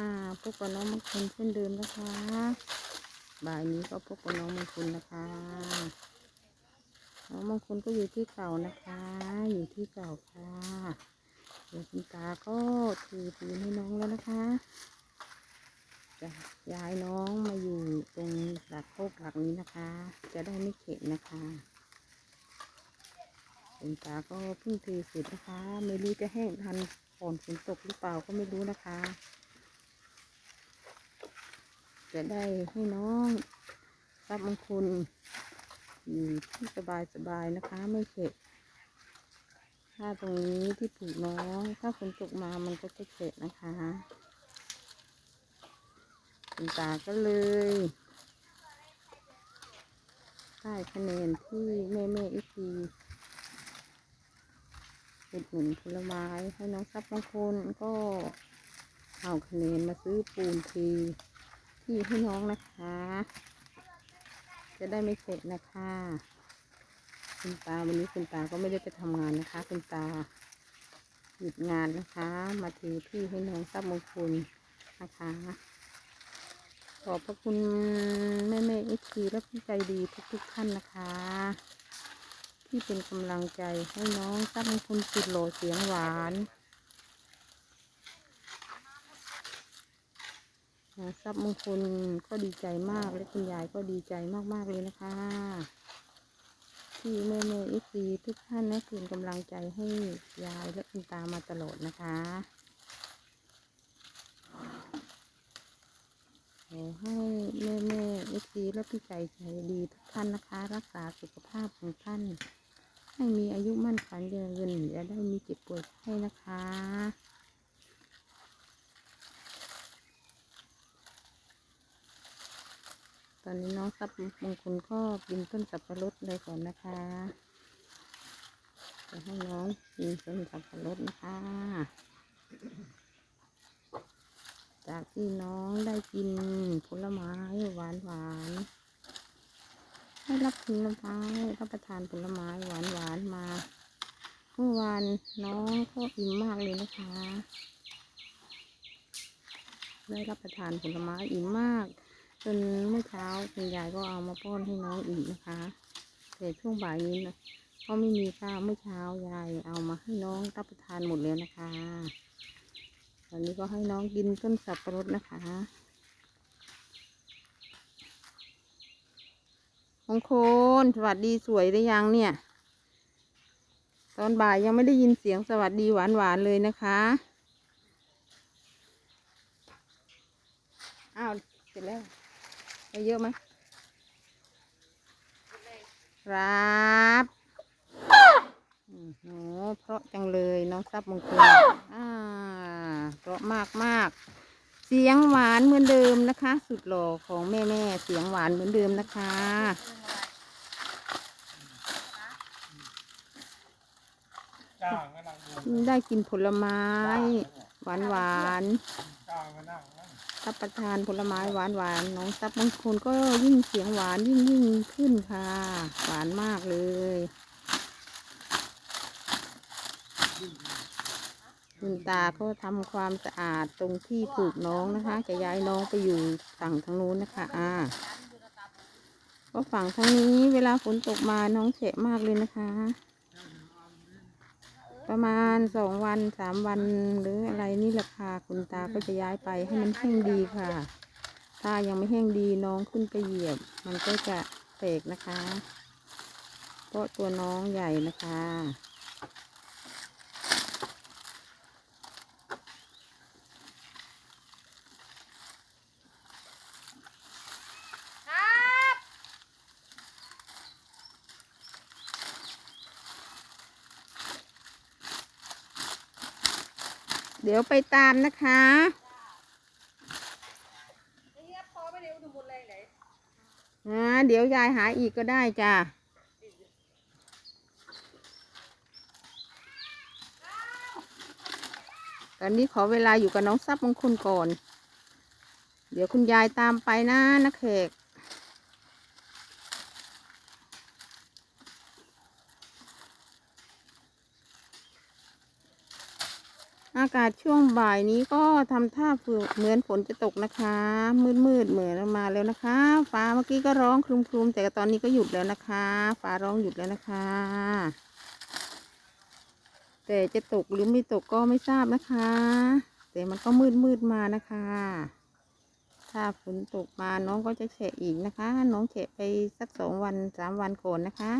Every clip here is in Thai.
ค่ะพบกับน้องมงคลเช่นเดิมนะคะ บ่ายนี้ก็พบกับน้องมงคลนะคะ น้องมงคลก็อยู่ที่เก่านะคะ อยู่ที่เก่าค่ะเดี๋ยวคุณตาก็ถือปืนให้น้องแล้วนะคะ จะย้ายน้องมาอยู่ตรงหลักโคกหลักนี้นะคะ จะได้ไม่เข็ดนะคะคุณตาก็เพิ่งถือเสร็จนะคะ ไม่รู้จะแห้งทันฝนฝนตกหรือเปล่าก็ไม่รู้นะคะ จะได้ให้น้องรับมงคลอยู่ที่สบายสบายๆนะคะไม่เข็ดถ้าตรงนี้ที่ปลูกน้องถ้าฝนตกมามันก็จะเข็ดนะคะคุณตาก็เลยได้คะแนนที่แม่แม่อีทีอุดหนุนผลไม้ให้น้องทรัพย์บางคนก็เอาคะแนนมาซื้อปูนที ที่ให้น้องนะคะ จะได้ไม่เสร็จนะคะ คุณตาวันนี้คุณตาก็ไม่ได้ไปทำงานนะคะ คุณตาหยุดงานนะคะ มาถือที่ให้น้องทรัพย์มงคลนะคะ ขอบพระคุณแม่แม่เอ็กซีและพี่ใจดีทุกๆท่านนะคะ ที่เป็นกำลังใจให้น้องทรัพย์มงคลสุดหล่อเสียงหวาน น้องทรัพย์มงคลก็ดีใจมากและคุณยายก็ดีใจมากๆเลยนะคะ ที่แม่แม่เอ็กซีทุกท่านนะเป็นกำลังใจให้ยายและคุณตามาตลอดนะคะขอให้แม่แม่เอฟซีและพี่ใจใจดีทุกท่านนะคะ รักษาสุขภาพของท่าน ให้มีอายุมั่นขวัญยืนเงินอย่าได้มีเจ็บป่วยให้นะคะ ตอนนี้น้องทรัพย์มงคลก็กินต้นสับปะรดเลยก่อนนะคะจะให้น้องกินต้นสับปะรดนะคะ จากที่น้องได้กินผลไม้หวานหวานๆให้รับผลไม้รับประทานผลไม้หวานหวานมาเมื่อวานน้องก็อิ่มมากเลยนะคะ ได้รับประทานผลไม้อิ่มมาก นเมื่อเช้าคุณยายก็เอามาป้อนให้น้องอีกนะคะแต่ช่วงบ่ายนี้นะก็ไม่มีข้าวเมื่อเช้ายายเอามาให้น้องรับประทานหมดแล้วนะคะตอนนี้ก็ให้น้องกินต้นสับปะรดนะคะมงคลสวัสดีสวยหรือยังเนี่ย ตอนบ่ายยังไม่ได้ยินเสียงสวัสดีหวานหวานๆเลยนะคะอ้าวเสร็จแล้ว ได้เยอะไหมครับอืมโหเพราะจังเลยน้องทรัพย์มงคลอ่าเพราะมากมากๆเสียงหวานเหมือนเดิมนะคะ สุดหล่อของแม่แม่ๆเสียงหวานเหมือนเดิมนะคะจ้างก็นั่งดูได้กินผลไม้ หวานหวาน รับประทานผลไม้หวานหวานๆน้องทรัพย์บางคนก็ยิ่งเสียงหวานยิ่งยิ่งขึ้นค่ะ หวานมากเลยคุณตาก็ทำความสะอาดตรงที่ปลูกน้องนะคะ จะย้ายน้องไปอยู่ฝั่งทางนู้นนะคะ อ่าก็ฝั่งทางนี้เวลาฝนตกมาน้องเฉะมากเลยนะคะ ประมาณสองวันสามวันหรืออะไรนี่แหละค่ะคุณตาก็จะย้ายไปให้มันแห้งดีค่ะ ถ้ายังไม่แห้งดีน้องขึ้นไปเหยียบ มันก็จะแตกนะคะ เพราะตัวน้องใหญ่นะคะ เดี๋ยวไปตามนะคะอ่าเดี๋ยวยายหาอีกก็ได้จ้ะตอนนี้ขอเวลาอยู่กับน้องทรัพย์มงคลก่อน เดี๋ยวคุณยายตามไปนะนักแขก อากาศช่วงบ่ายนี้ก็ทำท่าฝืเหมือนฝนจะตกนะคะ มืดมืดเหมือนมาแล้วนะคะ ฟ้าเมื่อกี้ก็ร้องครึมๆแต่ตอนนี้ก็หยุดแล้วนะคะ ฟ้าร้องหยุดแล้วนะคะ แต่จะตกหรือไม่ตกก็ไม่ทราบนะคะ แต่มันก็มืดมืดมานะคะ ถ้าฝนตกมาน้องก็จะแฉะอีกนะคะ น้องแฉะไปสักสองวันสามวันก่อนนะคะ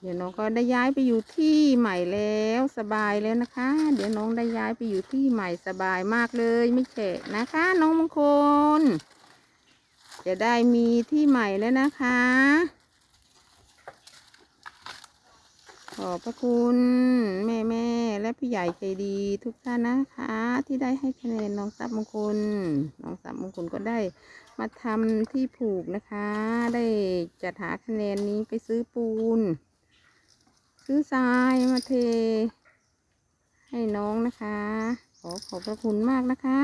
เดี๋ยวน้องก็ได้ย้ายไปอยู่ที่ใหม่แล้วสบายแล้วนะคะ เดี๋ยวน้องได้ย้ายไปอยู่ที่ใหม่สบายมากเลยไม่แฉะนะคะ น้องมงคล จะได้มีที่ใหม่แล้วนะคะ ขอบพระคุณแม่แม่และผู้ใหญ่ใจดีทุกท่านนะคะ ที่ได้ให้คะแนนน้องทรัพย์มงคล น้องทรัพย์มงคลก็ได้ มาทำที่ผูกนะคะ ได้จัดหาคะแนนนี้ไปซื้อปูน ซื้อทรายมาเท ให้น้องนะคะ ขอขอบพระคุณมากนะคะ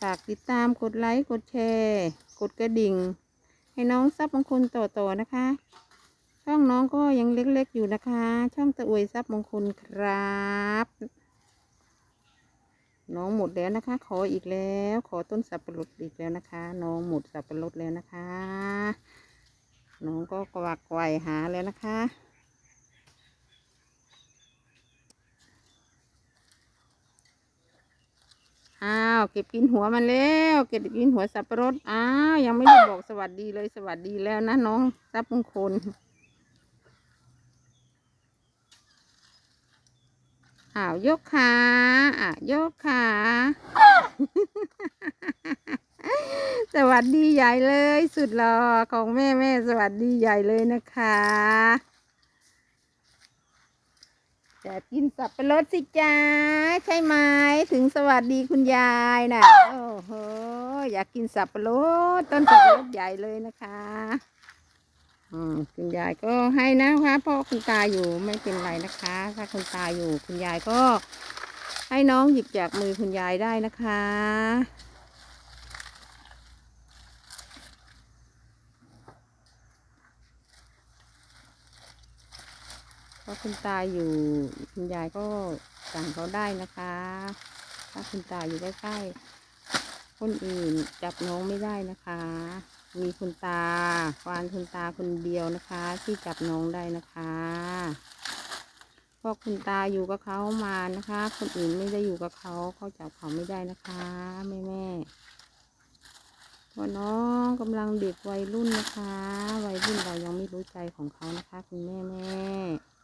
ฝากติดตามกดไลค์กดแชร์ กดกระดิ่ง ให้น้องทรัพย์มงคลต่อๆนะคะ ช่องน้องก็ยังเล็กๆอยู่นะคะ ช่องตะอวยทรัพย์มงคลครับ น้องหมดแล้วนะคะ ขออีกแล้ว ขอต้นสับปะรดอีกแล้วนะคะ น้องหมดสับปะรดแล้วนะคะ น้องก็กวักไกวหาแล้วนะคะ อ้าว เก็บกินหัวมันแล้ว เก็บกินหัวสับปะรด อ้าว ยังไม่ได้บอกสวัสดีเลย สวัสดีแล้วนะน้องทรัพย์มงคล อ้าวยกขาอะยกขาสวัสดีใหญ่เลย สุดหล่อของแม่แม่สวัสดีใหญ่เลยนะคะจะกินสับปะรดสิจ้าใช่ไหมถึงสวัสดีคุณยายน่ะโอ้โหอยากกินสับปะรดต้นสับปะรดใหญ่เลยนะคะ คุณยายก็ให้นะคะเพราะคุณตาอยู่ไม่เป็นไรนะคะ ถ้าคุณตาอยู่คุณยายก็ ให้น้องหยิบจากมือคุณยายได้นะคะเพราะคุณตาอยู่คุณยายก็สั่งเขาได้นะคะ ถ้าคุณตาอยู่ใกล้ๆคนอื่นจับน้องไม่ได้นะคะ มีคุณตาควานคุณตาคนเดียวนะคะ ที่จับน้องได้นะคะเพราะคุณตาอยู่กับเขามานะคะ คนอื่นไม่ได้อยู่กับเขาเขาจับเขาไม่ได้นะคะแม่แม่เพราะน้องกำลังเด็กวัยรุ่นนะคะ วัยรุ่นเรายังไม่รู้ใจของเขานะคะ คุณแม่แม่ๆ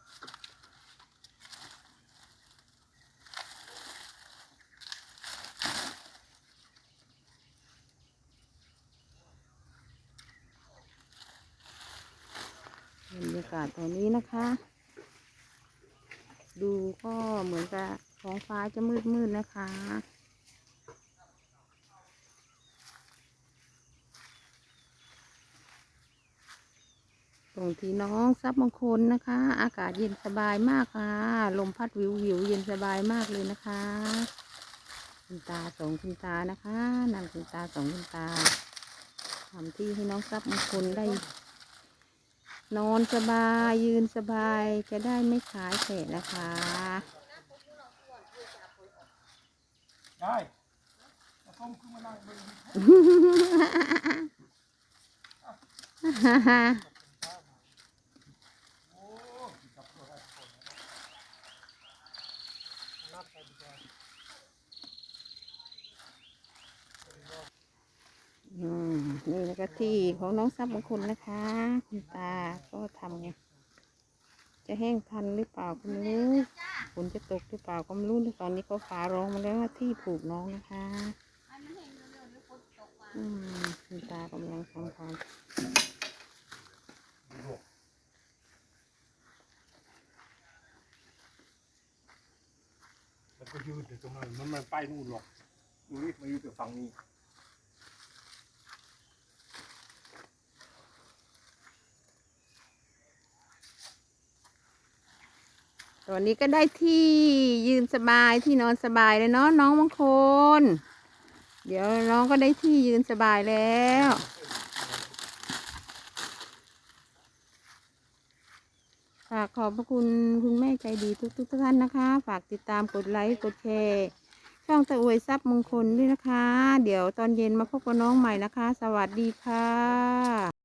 บรรยากาศตอนนี้นะคะ ดู ก็เหมือนกับท้องฟ้าจะมืดมืดๆนะคะ ตรงที่น้องซับมงคลนะคะ อากาศเย็นสบายมากค่ะ ลมพัดวิววิวเย็นสบายมากเลยนะคะ คุณตาสองคุณตานะคะนั่นคุณตาสองคุณตาทำที่ให้น้องซับมงคลได้นอนสบายยืนสบายจะได้ไม่ขายแฉะนะคะ ได้มาส้มขึ้นมานั่งบนโอ้กินกับตัวได้คนนับไปดีกว่าอืมนี่นะคะที่ของน้องซับมงคลนะคะ คุณตาก็ทำไงจะแห้งทันหรือเปล่าก็ไม่รู้ ฝนจะตกหรือเปล่าก็ไม่รู้ตอนนี้ก็ฟ้าร้องมาแล้วว่าที่ผูกน้องนะคะอืมคุณตากำลังทำความมันก็ยืดอยู่ตรงนั้นมันมันไปนู่นหรอกดูนี่มาอยู่แต่ฝั่งนี้ ตอนนี้ก็ได้ที่ยืนสบายที่นอนสบายเลยเนาะน้องมงคลเดี๋ยวน้องก็ได้ที่ยืนสบายแล้วฝากขอบพระคุณคุณแม่ใจดีทุกๆท่านนะคะ ฝากติดตามกดไลค์กดแชร์ช่องตะอวยทรัพย์มงคลด้วยนะคะ เดี๋ยวตอนเย็นมาพบกับน้องใหม่นะคะ สวัสดีค่ะ